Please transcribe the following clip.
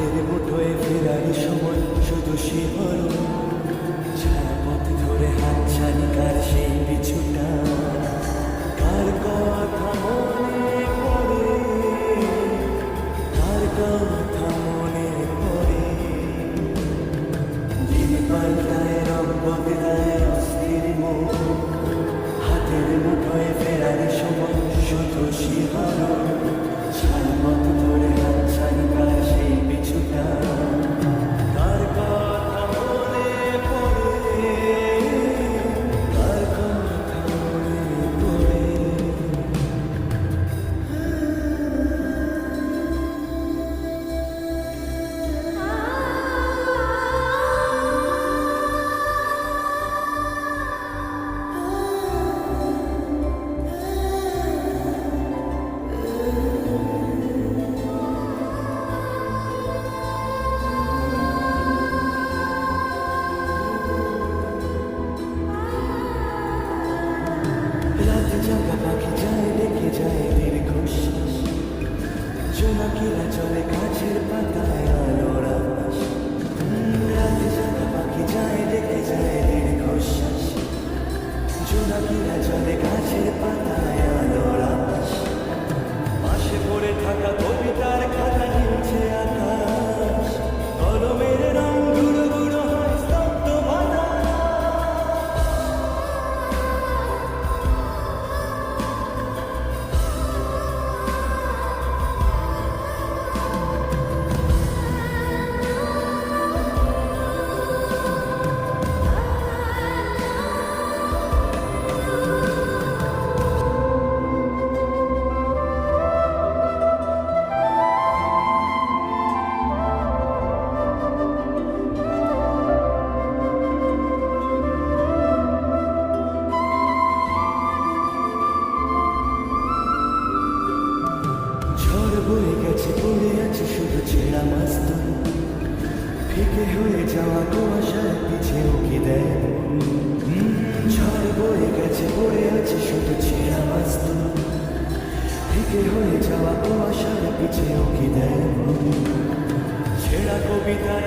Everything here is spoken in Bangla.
হাতের মুঠোয় ফেরারি সময়, শুধু ছায়া পথ ধরে হাত ছাড়িকার সেই পিছুটা। কার কথা মনে পড়ে? কার কথা মনে পড়ে? দিন পাল্টায় রব বদলায় অস্থির মুখ হাতের মুঠোয় ফেরারি সময়, শুধু ছায়া পথ ধরে জাগা পাখি যায় ডেকে যায় দীর্ঘশ্বাস জোনাকিরা চলে গাছের পাতায় ফিকে হয়ে যাওয়া কুয়াশার পিছে উকি দেয়। ঝড় বয়ে গেছে, পড়ে আছে শুধু ছেঁড়া মাস্তুল ফিকে হয়ে যাওয়া কুয়াশার পিছে উকি দেয়। ছেঁড়া কবিতার